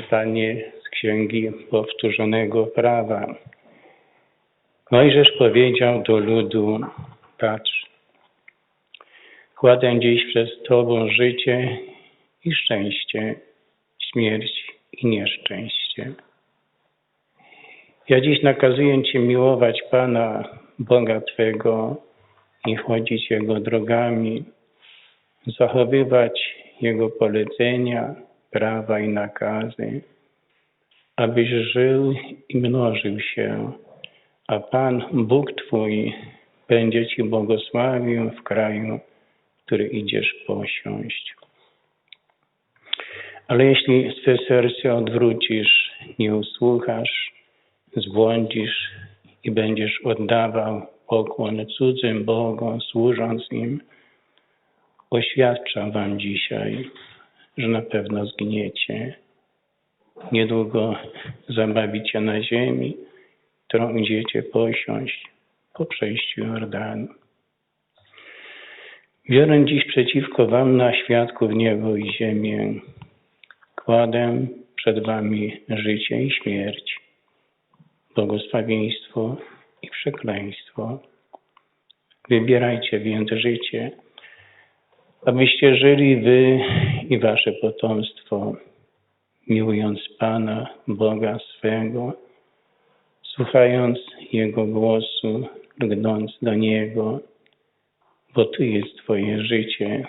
Czytanie z Księgi Powtórzonego Prawa. Mojżesz powiedział do ludu, patrz, kładę dziś przed Tobą życie i szczęście, śmierć i nieszczęście. Ja dziś nakazuję Ci miłować Pana, Boga Twego i chodzić Jego drogami, zachowywać Jego polecenia, prawa i nakazy, abyś żył i mnożył się, a Pan, Bóg Twój, będzie Ci błogosławił w kraju, który idziesz posiąść. Ale jeśli swe serce odwrócisz, nie usłuchasz, zbłądzisz i będziesz oddawał pokłon cudzym Bogom, służąc im, oświadczam Wam dzisiaj, że na pewno zgniecie. Niedługo zabawicie na ziemi, którą idziecie posiąść po przejściu Jordanu. Biorę dziś przeciwko Wam na świadków niebo i ziemię. Kładę przed Wami życie i śmierć, błogosławieństwo i przekleństwo. Wybierajcie więc życie, abyście żyli Wy i Wasze potomstwo, miłując Pana, Boga swego, słuchając Jego głosu, lgnąc do Niego, bo Tu jest Twoje życie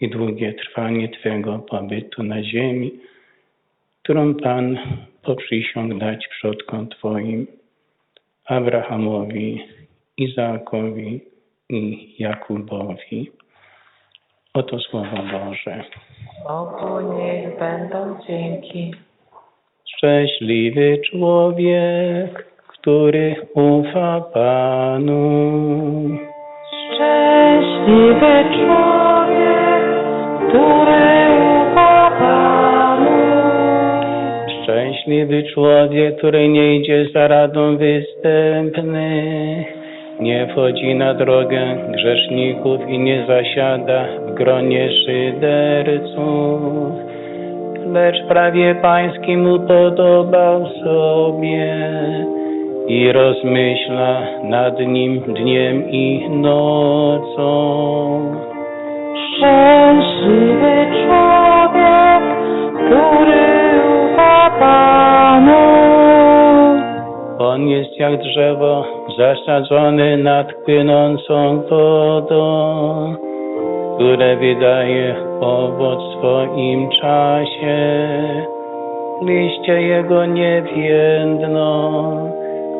i długie trwanie Twego pobytu na ziemi, którą Pan poprzysiągł dać przodkom Twoim, Abrahamowi, Izaakowi i Jakubowi. Oto Słowo Boże. Bogu niech będą dzięki. Szczęśliwy człowiek, który ufa Panu. Szczęśliwy człowiek, który ufa Panu. Szczęśliwy człowiek, który nie idzie za radą występnych, nie wchodzi na drogę grzeszników i nie zasiada w gronie szyderców, lecz prawie pańskim upodobał sobie i rozmyśla nad nim dniem i nocą. Szczęśliwy człowiek, który ufa Panu. On jest jak drzewo zasadzone nad płynącą wodą, które wydaje owoc w swoim czasie. Liście jego nie więdną,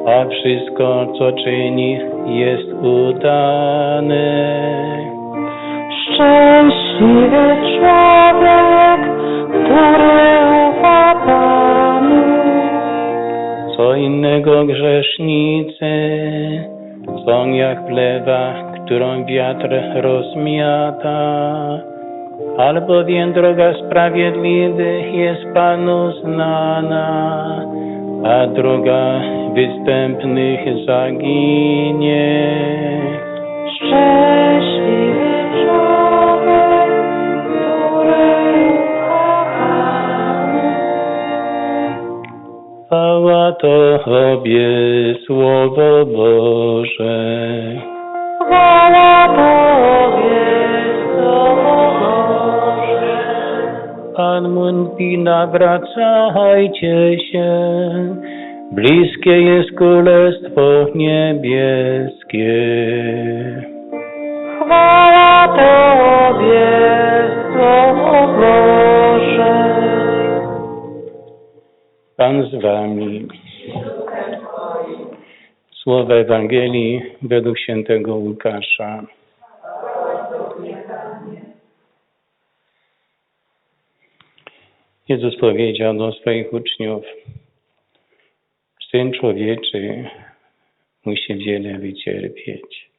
a wszystko, co czyni, jest udane. Szczęśliwy człowiek, który Co innego grzesznicy są jak plewa, którą wiatr rozmiata. Albowiem droga sprawiedliwych jest Panu znana, a droga występnych zaginie. Tobie, Słowo Boże. Chwała Tobie, Słowo Boże. Pan mówi, nawracajcie się, bliskie jest Królestwo Niebieskie. Chwała Tobie, Słowo Boże. Pan z Wami. Słowa Ewangelii według świętego Łukasza. Jezus powiedział do swoich uczniów, Syn Człowieczy musi wiele wycierpieć.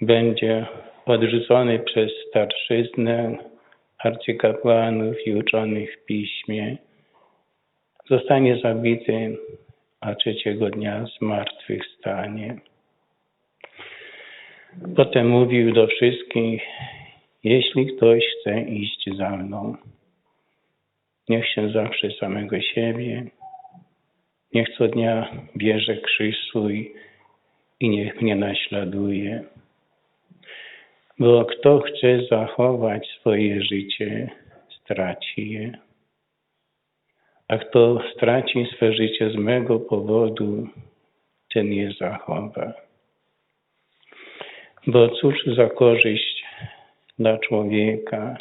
Będzie odrzucony przez starszyznę, arcykapłanów i uczonych w piśmie. Zostanie zabity, a trzeciego dnia zmartwychwstanie. Potem mówił do wszystkich, jeśli ktoś chce iść za mną, Niech się zawsze samego siebie. Niech co dnia bierze krzyż swój i niech mnie naśladuje. Bo kto chce zachować swoje życie, straci je. A kto straci swe życie z mego powodu, ten je zachowa. Bo cóż za korzyść dla człowieka,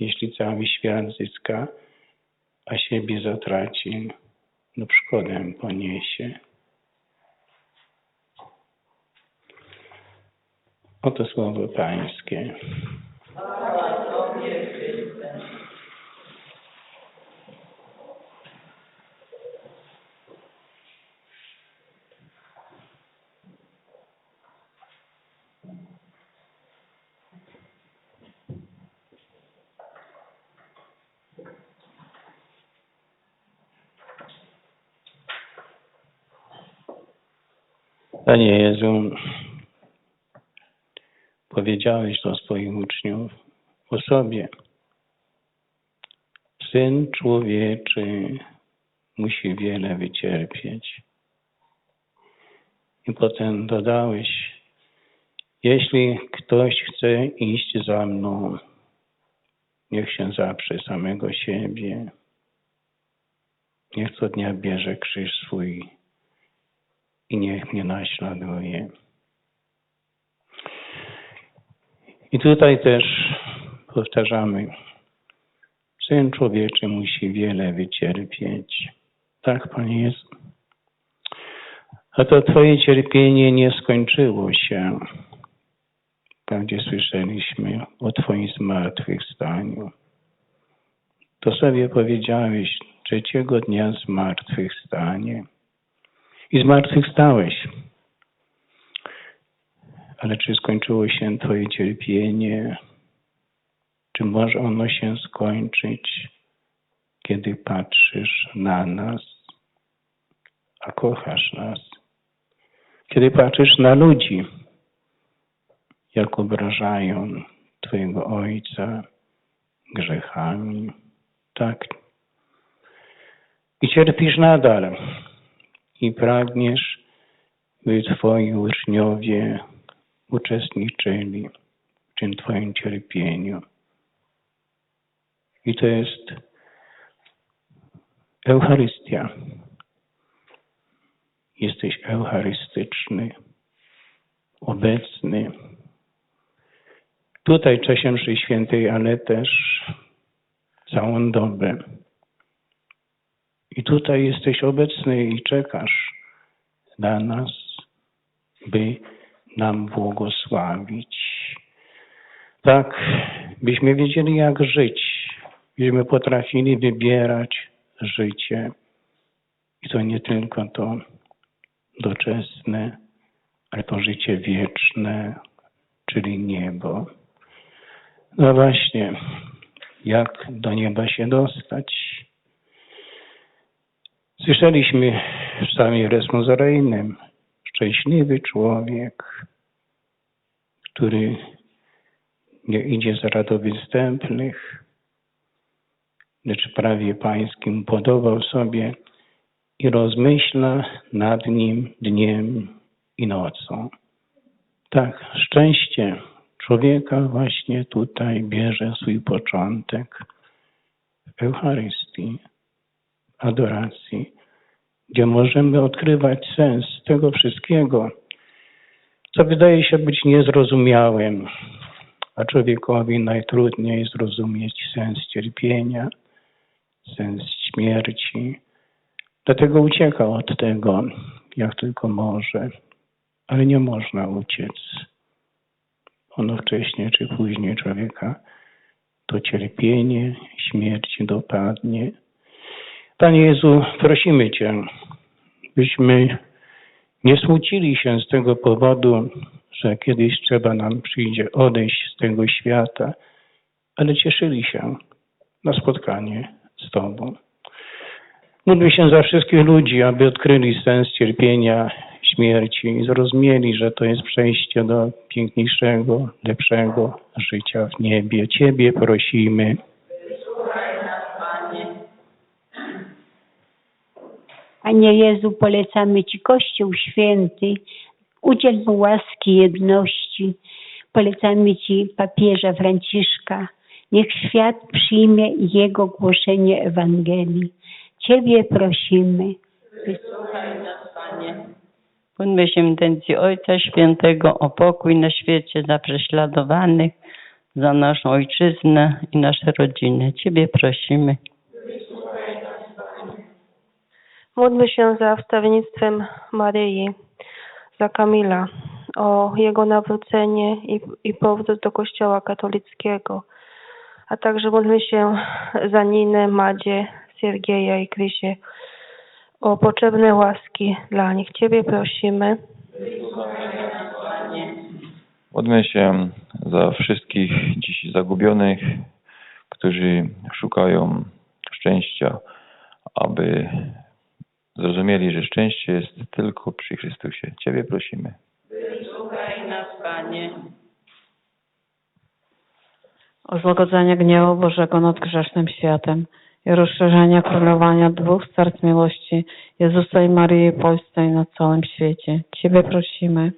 jeśli cały świat zyska, a siebie zatraci, lub szkodę poniesie. Oto słowo Pańskie. Panie Jezu, powiedziałeś do swoich uczniów o sobie. Syn człowieczy musi wiele wycierpieć. I potem dodałeś, jeśli ktoś chce iść za mną, niech się zaprze samego siebie. Niech co dnia bierze krzyż swój i niech mnie naśladuje. I tutaj też powtarzamy, Syn Człowieczy musi wiele wycierpieć. Tak, Panie Jezu. A to Twoje cierpienie nie skończyło się. Gdzie słyszeliśmy o Twoim zmartwychwstaniu. To sobie powiedziałeś, trzeciego dnia zmartwychwstanie. I zmartwychwstałeś. Ale czy skończyło się Twoje cierpienie? Czy może ono się skończyć, kiedy patrzysz na nas, a kochasz nas? Kiedy patrzysz na ludzi, jak obrażają Twojego Ojca grzechami, tak. I cierpisz nadal i pragniesz, by Twoi uczniowie uczestniczyli w tym Twoim cierpieniu. I to jest Eucharystia. Jesteś eucharystyczny, obecny. Tutaj w czasie mszy świętej, ale też całą dobę. I tutaj jesteś obecny i czekasz na nas, by nam błogosławić. Tak, byśmy wiedzieli, jak żyć, byśmy potrafili wybierać życie. I to nie tylko to doczesne, ale to życie wieczne, czyli niebo. No właśnie, jak do nieba się dostać? Słyszeliśmy w psalmie responsoryjnym, szczęśliwy człowiek, który nie idzie za radowy wstępnych, lecz prawie pańskim podobał sobie i rozmyśla nad nim dniem i nocą. Tak, szczęście człowieka właśnie tutaj bierze swój początek w Eucharystii, adoracji, gdzie możemy odkrywać sens tego wszystkiego, co wydaje się być niezrozumiałym, a człowiekowi najtrudniej zrozumieć sens cierpienia, sens śmierci. Dlatego ucieka od tego, jak tylko może, ale nie można uciec. Ono wcześniej czy później człowieka to cierpienie, śmierć dopadnie. Panie Jezu, prosimy Cię, byśmy nie smucili się z tego powodu, że kiedyś trzeba nam przyjdzie odejść z tego świata, ale cieszyli się na spotkanie z Tobą. Módlmy się za wszystkich ludzi, aby odkryli sens cierpienia, śmierci i zrozumieli, że to jest przejście do piękniejszego, lepszego życia w niebie. Ciebie prosimy. Panie Jezu, polecamy Ci Kościół Święty, udziel mu łaski jedności. Polecamy Ci papieża Franciszka. Niech świat przyjmie Jego głoszenie Ewangelii. Ciebie prosimy. Módlmy się intencji Ojca Świętego o pokój na świecie dla prześladowanych, za naszą ojczyznę i nasze rodziny. Ciebie prosimy. Módlmy się za wstawiennictwem Maryi, za Kamila, o jego nawrócenie i, i powrót do Kościoła katolickiego, a także módlmy się za Ninę, Madzie, Siergieja i Krysię, o potrzebne łaski dla nich. Ciebie prosimy. Módlmy się za wszystkich dziś zagubionych, którzy szukają szczęścia, aby zrozumieli, że szczęście jest tylko przy Chrystusie. Ciebie prosimy. Wysłuchaj nas, Panie. O złagodzenie gniewu Bożego nad grzesznym światem i rozszerzenia królowania dwóch serc miłości Jezusa i Marii Polskiej na całym świecie. Ciebie prosimy.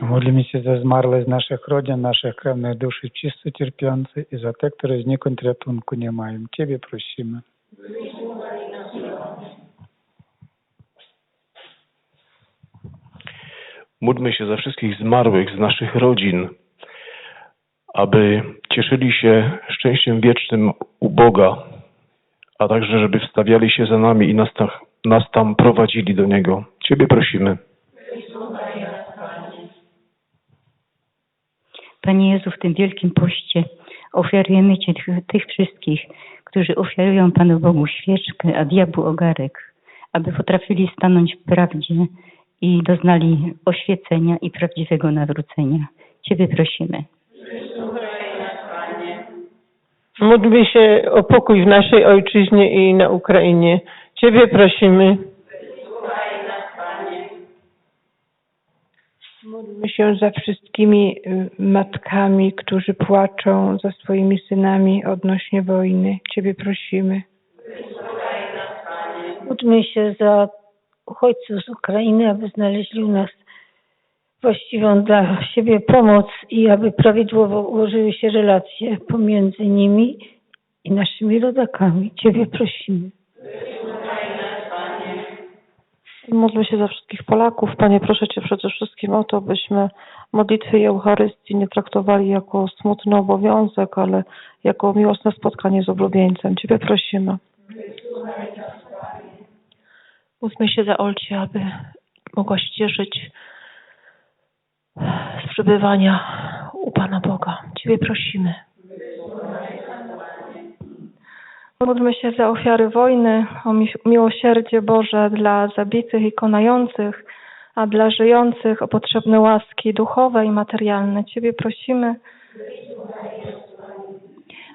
Modlimy się za zmarłych naszych rodzin, naszych krewnych duszy czysto cierpiących i za te, które znikąd ratunku nie mają. Ciebie prosimy. Módlmy się za wszystkich zmarłych z naszych rodzin, aby cieszyli się szczęściem wiecznym u Boga, a także żeby wstawiali się za nami i nas, tam- nas tam prowadzili do Niego. Ciebie prosimy. Panie Jezu, w tym wielkim poście ofiarujemy Ci tych, tych wszystkich, którzy ofiarują Panu Bogu świeczkę, a diabłu ogarek, aby potrafili stanąć w prawdzie i doznali oświecenia i prawdziwego nawrócenia. Ciebie prosimy. Módlmy się o pokój w naszej ojczyźnie i na Ukrainie. Ciebie prosimy. Módlmy się za wszystkimi y, matkami, którzy płaczą za swoimi synami odnośnie wojny. Ciebie prosimy. Módlmy się za uchodźców z Ukrainy, aby znaleźli u nas właściwą dla siebie pomoc i aby prawidłowo ułożyły się relacje pomiędzy nimi i naszymi rodakami. Ciebie prosimy. Módlmy się za wszystkich Polaków. Panie, proszę Cię przede wszystkim o to, byśmy modlitwy i Eucharystii nie traktowali jako smutny obowiązek, ale jako miłosne spotkanie z oblubieńcem. Ciebie prosimy. Módlmy się za Olcie, aby mogła się cieszyć z przebywania u Pana Boga. Ciebie prosimy. Módlmy się za ofiary wojny, o mi- miłosierdzie Boże dla zabitych i konających, a dla żyjących o potrzebne łaski duchowe i materialne. Ciebie prosimy.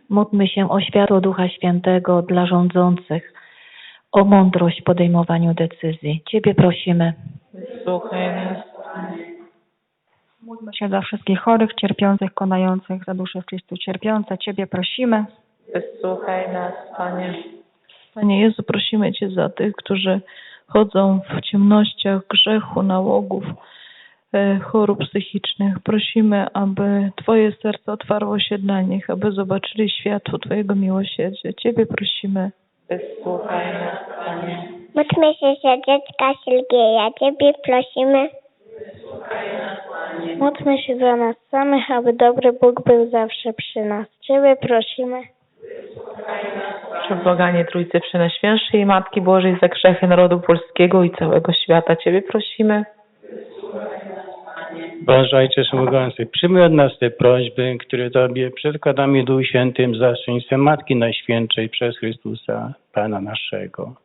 Módlmy się o światło Ducha Świętego dla rządzących, o mądrość w podejmowaniu decyzji. Ciebie prosimy. Słuchaj nas. Módlmy się za wszystkich chorych, cierpiących, konających, za dusze w Chrystu cierpiące. Ciebie prosimy. Wysłuchaj nas, Panie. Panie Jezu, prosimy Cię za tych, którzy chodzą w ciemnościach grzechu, nałogów, e, chorób psychicznych. Prosimy, aby Twoje serce otwarło się dla nich, aby zobaczyli światło Twojego miłosierdzia. Ciebie prosimy. Wysłuchaj nas, Panie. Módlmy się za dziecka. Ciebie prosimy. Módlmy się za nas samych, aby dobry Bóg był zawsze przy nas. Ciebie prosimy. Przebłaganie Trójcy Przenajświętszej Matki Bożej za grzechy narodu polskiego i całego świata. Ciebie prosimy. Boże Ojcze Wszechmogący, przyjmij od nas te prośby, które Tobie przedkładamy Duchu Świętym za Matki Najświętszej przez Chrystusa, Pana naszego.